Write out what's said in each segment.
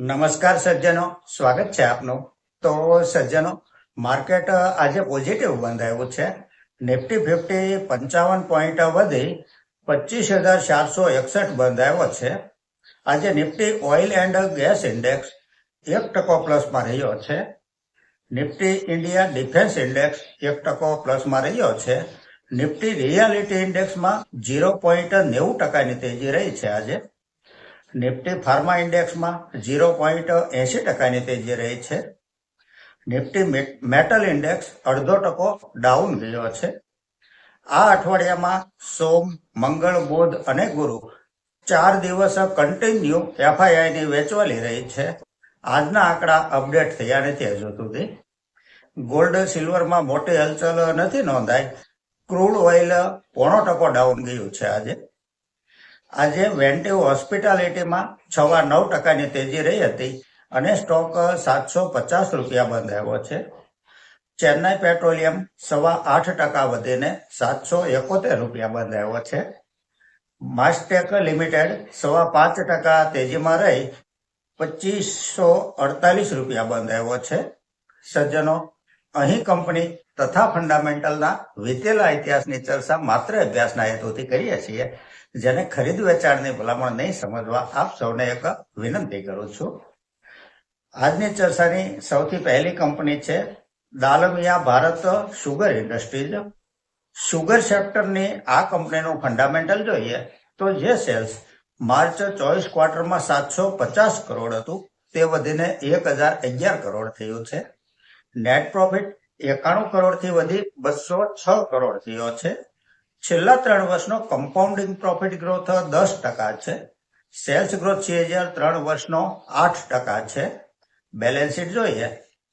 નમસ્કાર સજ્જનો. સ્વાગત છે આપનું. તો સજ્જનો, માર્કેટ આજે પોઝિટિવ બંધાયું છે. નિફ્ટી ફિફ્ટી પંચાવન પોઈન્ટ વધી પચીસ હજાર ચારસો એકસઠ બંધાયો છે. આજે Nifty oil and gas index એક ટકો પ્લસમાં રહ્યો છે. નિફ્ટી ઇન્ડિયા ડિફેન્સ ઇન્ડેક્સ એક ટકો પ્લસમાં રહ્યો છે. નિફ્ટી રિયાલિટી ઇન્ડેક્સમાં ઝીરો પોઈન્ટ નેવું ટકાની તેજી રહી છે આજે. નિફ્ટી ફાર્મા ઇન્ડેક્સમાં ઝીરો પોઈન્ટ એંશી ટકાની તેજી રહી છે. નિફ્ટી મેટલ ઇન્ડેક્સ અડધો ટકો ડાઉન ગયો છે. આ અઠવાડિયામાં સોમ, મંગળ, બુધ અને ગુરુ ચાર દિવસ કન્ટિન્યુ એફઆઈઆઈની વેચવાલી રહી છે. આજના આંકડા અપડેટ થયા નથી હજુ સુધી. ગોલ્ડ સિલ્વરમાં મોટી હલચલ નથી નોંધાઈ. ક્રૂડ ઓઇલ પોણો ટકો ડાઉન ગયું છે આજે. આજે વેન્ટિવ હોસ્પિટાલિટીમાં છવા નવ ટકાની તેજી રહી હતી અને સ્ટોક સાતસો પચાસ રૂપિયા બંધાયો છે. ચેન્નાઈ પેટ્રોલિયમ સવા આઠ ટકા વધીને સાતસો એકોતેર રૂપિયા બંધાયો છે. માસ્ટેક લિમિટેડ સવા પાંચ ટકા તેજીમાં રહી પચીસો અડતાલીસ રૂપિયા બંધાયો છે. સજ્જનો અહીં કંપની તથા ફંડામેન્ટલના વીતેલા ઇતિહાસની ચર્ચા માત્ર અભ્યાસના હેતુથી કરીએ છીએ, જેને ખરીદ વેચાણની ભલામણ નહીં સમજવા આપ સૌને એક વિનંતી કરું છું. આજની ચર્ચાની સૌથી પહેલી કંપની છે Dalmia Bharat sugar industries. Sugar સેક્ટરની આ કંપનીનું ફંડામેન્ટલ જોઈએ તો જે સેલ્સ માર્ચ ચોવીસ ક્વાર્ટરમાં સાતસો પચાસ કરોડ હતું, તે વધીને એક હજાર અગિયાર કરોડ થયું છે. નેટ પ્રોફિટ એકાણું કરોડથી વધી બસો છ કરોડ થયો છે. છેલ્લા ત્રણ વર્ષનો કમ્પાઉન્ડિંગ પ્રોફિટ ગ્રોથ દસ ટકા છે. સેલ્સ ગ્રોથ છે હજાર ત્રણ વર્ષનો આઠ ટકા છે. બેલેન્સ શીટ જોઈએ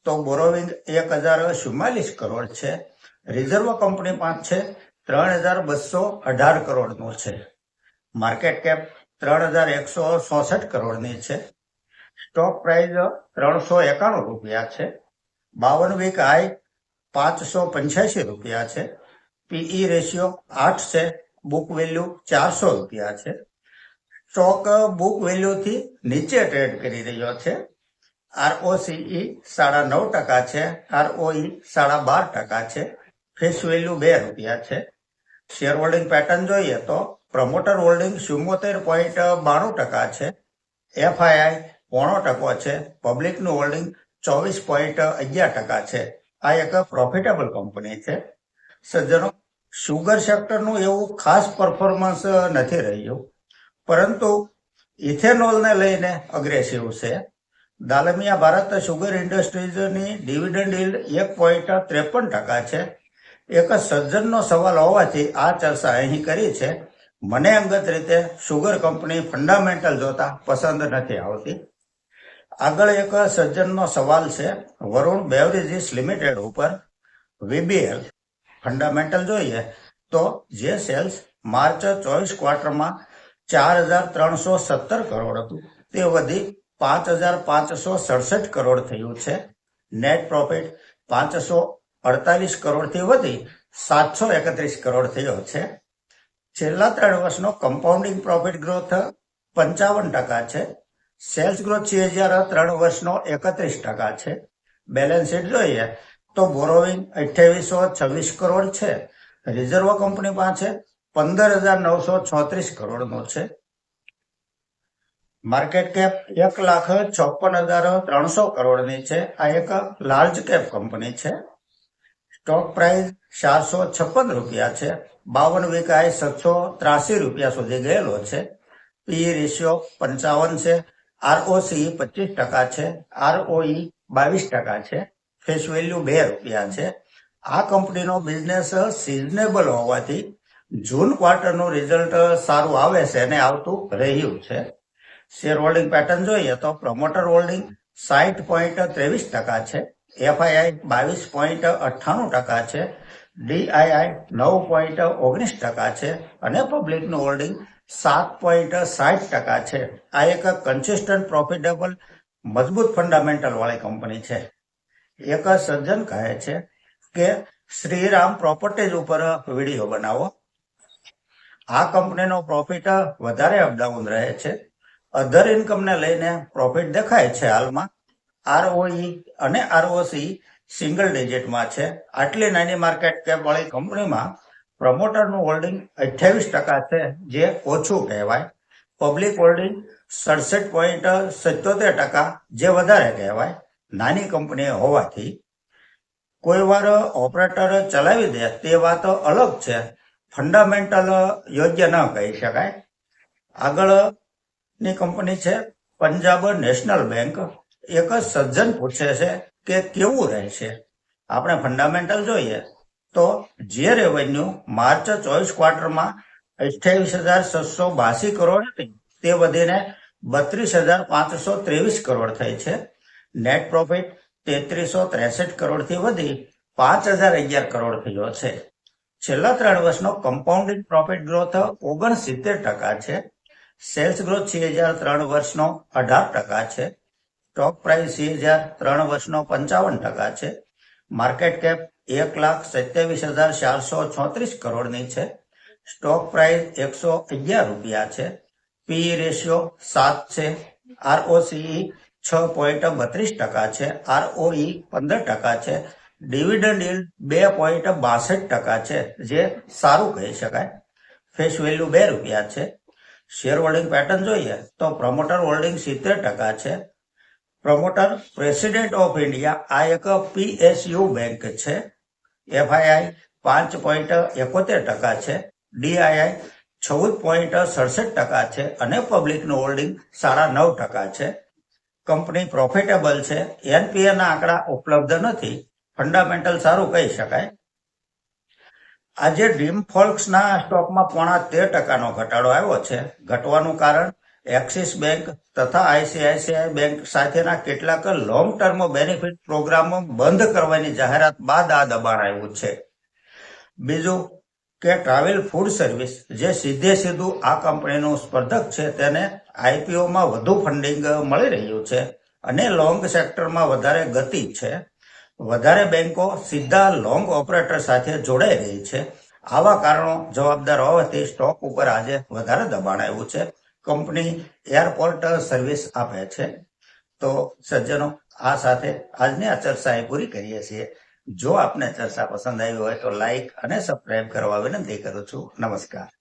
તો બોરોવિંગ એક હજાર ચુમ્માલીસ કરોડ છે. રિઝર્વ કંપની પાંચ છે, ત્રણ હજાર બસો અઢાર કરોડનું છે. માર્કેટ કેપ ત્રણ હજાર એકસો ચોસઠ કરોડની છે. સ્ટોક પ્રાઇસ ત્રણસો એકાણું રૂપિયા છે. બાવન વીક આય પાંચસો પંચ્યાસી રૂપિયા છે. પીઈ રેશિયો આઠ છે, બુક વેલ્યુ ચારસો રૂપિયા છે. સ્ટોક બુક વેલ્યુથી નીચે ટ્રેડ કરી રહ્યો છે. આરઓસીઈ સાડા નવ ટકા છે, આરઓઈ સાડા બાર ટકા છે, ફેસ વેલ્યુ બે રૂપિયા છે. શેર હોલ્ડિંગ પેટર્ન જોઈએ તો પ્રમોટર હોલ્ડિંગ ચુમ્મોતેર પોઈન્ટ બાણું ટકા છે, એફઆઈઆઈ પોણો ટકો છે, પબ્લિકનું હોલ્ડિંગ ચોવીસ પોઈન્ટ અગિયાર ટકા છે. આ એક પ્રોફિટેબલ કંપની છે. સજ્જનો સુગર સેક્ટરનું એવું ખાસ પરફોર્મન્સ નથી રહ્યું. પરંતુ ઇથેનોલને લઈને અગ્રેસિવ છે. દાલમિયા ભારત સુગર ઇન્ડસ્ટ્રીઝની ડિવિડન્ડ ઇલ્ડ એક પોઈન્ટ ત્રેપન ટકા છે. એક સજ્જનનો સવાલ હોવાથી આ ચર્ચા અહીં કરી છે. મને અંગત રીતે સુગર કંપની ફંડામેન્ટલ જોતા પસંદ નથી આવતી. આગળ એક સજ્જનનો સવાલ છે. વરુણ બેવરેજીસ લિમિટેડ ઉપર વીબીએલ ફંડામેન્ટલ જોઈએ તો જે સેલ્સ માર્ચ ચોવીસ ક્વાર્ટરમાં ચાર હજાર ત્રણસો સત્તર કરોડ હતું. તે વધી પાંચ હજાર પાંચસો સડસઠ કરોડ થયું છે. નેટ પ્રોફિટ પાંચસો અડતાલીસ કરોડથી વધી સાતસો એકત્રીસ કરોડ થયો છે. છેલ્લા ત્રણ વર્ષનો કમ્પાઉન્ડિંગ પ્રોફિટ ગ્રોથ પંચાવન ટકા છે. સેલ્સ ગ્રોથ સીએજીઆર ત્રણ વર્ષનો એકત્રીસ ટકા છે. બેલેન્સ શીટ જોઈએ તો બોરોવિંગ અઠ્યાવીસો છવ્વીસ કરોડ છે. રિઝર્વ કંપની પાસે પંદર હજાર નવસો છોત્રીસ કરોડનો છે. માર્કેટ કેપ એક લાખ ચોપન હજાર ત્રણસો કરોડની છે. આ એક લાર્જ કેપ કંપની છે. સ્ટોક પ્રાઇસ ચારસો છપ્પન રૂપિયા છે. બાવન વીકાએ સાતસો ત્રાસી રૂપિયા સુધી ગયેલો છે. પી રેશિયો પંચાવન છે. આરઓસી પચીસ ટકા છે આરઓઈ બાવીસ ટકા છે ફેસ વેલ્યુ બે રૂપિયા છે. આ કંપનીનો બિઝનેસ સિઝનેબલ હોવાથી જૂન ક્વાર્ટરનું રિઝલ્ટ સારું આવે છે અને આવતું રહ્યું છે. શેર હોલ્ડિંગ પેટર્ન જોઈએ તો પ્રમોટર હોલ્ડિંગ સાઠ પોઈન્ટ ત્રેવીસ ટકા છે એફઆઈઆઈ બાવીસ પોઈન્ટ અઠ્ઠાણું ટકા છે ડીઆઈઆઈ નવ પોઈન્ટ ઓગણીસ ટકા છે અને પબ્લિકનું હોલ્ડિંગ સાત પોઈન્ટ સાઠ ટકા છે. આ એક કન્સિસ્ટન્ટ પ્રોફિટેબલ મજબૂત ફંડામેન્ટલ વાળી કંપની છે. એક સજ્જન કહે છે કે શ્રીરામ પ્રોપર્ટીઝ ઉપર વીડિયો બનાવો. આ કંપનીનો પ્રોફિટ વધારે અપડાઉન રહે છે. અધર ઇન્કમને લઈને પ્રોફિટ દેખાય છે હાલમાં. આરઓઈ અને આરઓસી સિંગલ ડિજિટમાં છે. આટલી નાની માર્કેટ કેપ વાળી કંપનીમાં પ્રમોટરનું હોલ્ડિંગ અઠ્યાવીસ ટકા છે, જે ઓછું કહેવાય. પબ્લિક હોલ્ડિંગ સડસઠ પોઈન્ટ સત્યોતેર ટકા, જે વધારે કહેવાય. નાની કંપની હોવાથી કોઈ વાર ઓપરેટર ચલાવી દે, તે વાત અલગ છે. ફંડામેન્ટલ યોગ્ય ન કહી શકાય. આગળની કંપની છે, પંજાબ નેશનલ બેંક. એક સજ્જન પૂછે છે કે કેવું રહેશે? આપણે ફંડામેન્ટલ જોઈએ. તો જે રેવન્યુ માર્ચ ચોવીસ ક્વાર્ટરમાં અઠ્યાવીસ હજાર છસો બાસી કરોડ હતી, તે વધીને બત્રીસ હજાર પાંચસો ત્રેવીસ કરોડ થઈ છે. નેટ પ્રોફિટ તેત્રીસો ત્રેસઠ કરોડથી વધી પાંચ હજાર અગિયાર કરોડ થયો છે. છેલ્લા ત્રણ વર્ષનો કમ્પાઉન્ડિંગ પ્રોફિટ ગ્રોથ ઓગણસિત્તેર ટકા છે. સેલ્સ ગ્રોથ છ હજાર ત્રણ વર્ષનો અઢાર ટકા છે. સ્ટોક પ્રાઇસ છ હજાર ત્રણ વર્ષનો પંચાવન ટકા છે. માર્કેટ કેપ એક લાખ સત્યાવીસ હજાર ચારસો ચોત્રીસ કરોડની છે. સ્ટોક પ્રાઇસ એકસો અગિયાર રૂપિયા છે. પી રેશિયો સાત છે. આરઓસીઈ છ પોઈન્ટ બત્રીસ ટકા છે. આરઓઈ પંદર ટકા છે. ડિવિડન્ડ yield બે પોઈન્ટ બાસઠ ટકા છે, જે સારું કહી શકાય. ફેસ વેલ્યુ બે રૂપિયા છે. શેર હોલ્ડિંગ પેટર્ન જોઈએ તો પ્રમોટર હોલ્ડિંગ સિત્તેર ટકા છે. પ્રમોટર પ્રેસિડેન્ટ ઓફ ઇન્ડિયા આ એક પીએસયુ બેંક છે. એફઆઈઆઈ પાંચ પોઈન્ટ એકોતેર ટકા છે. ડીઆઈઆઈ ચૌદ પોઈન્ટ સડસઠ ટકા છે અને પબ્લિકનું હોલ્ડિંગ સાડા નવ ટકા છે. કંપની પ્રોફિટેબલ છે. એનપીએ ના આંકડા ઉપલબ્ધ નથી. ફંડામેન્ટલ સારું કહી શકાય. આજે ડ્રીમ ફોલ્ક્સના સ્ટોકમાં પોણા તેર ટકાનો ઘટાડો આવ્યો છે. ઘટવાનું કારણ એક્સિસ બેંક તથા આઈસીઆઈસીઆઈ બેંક સાથેના કેટલાક લોંગ ટર્મ બેનિફિટ પ્રોગ્રામો બંધ કરવાની જાહેરાત બાદ આ દબાણ આવ્યું છે. બીજું કે ટ્રાવેલ ફૂડ સર્વિસ જે સીધે સીધું આ કંપનીનું સ્પર્ધક છે તેને આઈપીઓમાં વધુ ફંડિંગ મળી રહ્યું છે અને લોંગ સેક્ટરમાં વધારે ગતિ છે. વધારે બેંકો સીધા લોંગ ઓપરેટર સાથે જોડાઈ રહી છે. આવા કારણો જવાબદાર હોવાથી સ્ટોક ઉપર આજે વધારે દબાણ આવ્યું છે. કંપની એરપોર્ટ સર્વિસ આપે છે. તો સજ્જનો, આ સાથે આજની આ ચર્ચા એ પૂરી કરીએ છીએ. જો આપને ચર્ચા પસંદ આવી હોય તો લાઈક અને સબસ્ક્રાઈબ કરવા વિનંતી કરું છું. નમસ્કાર.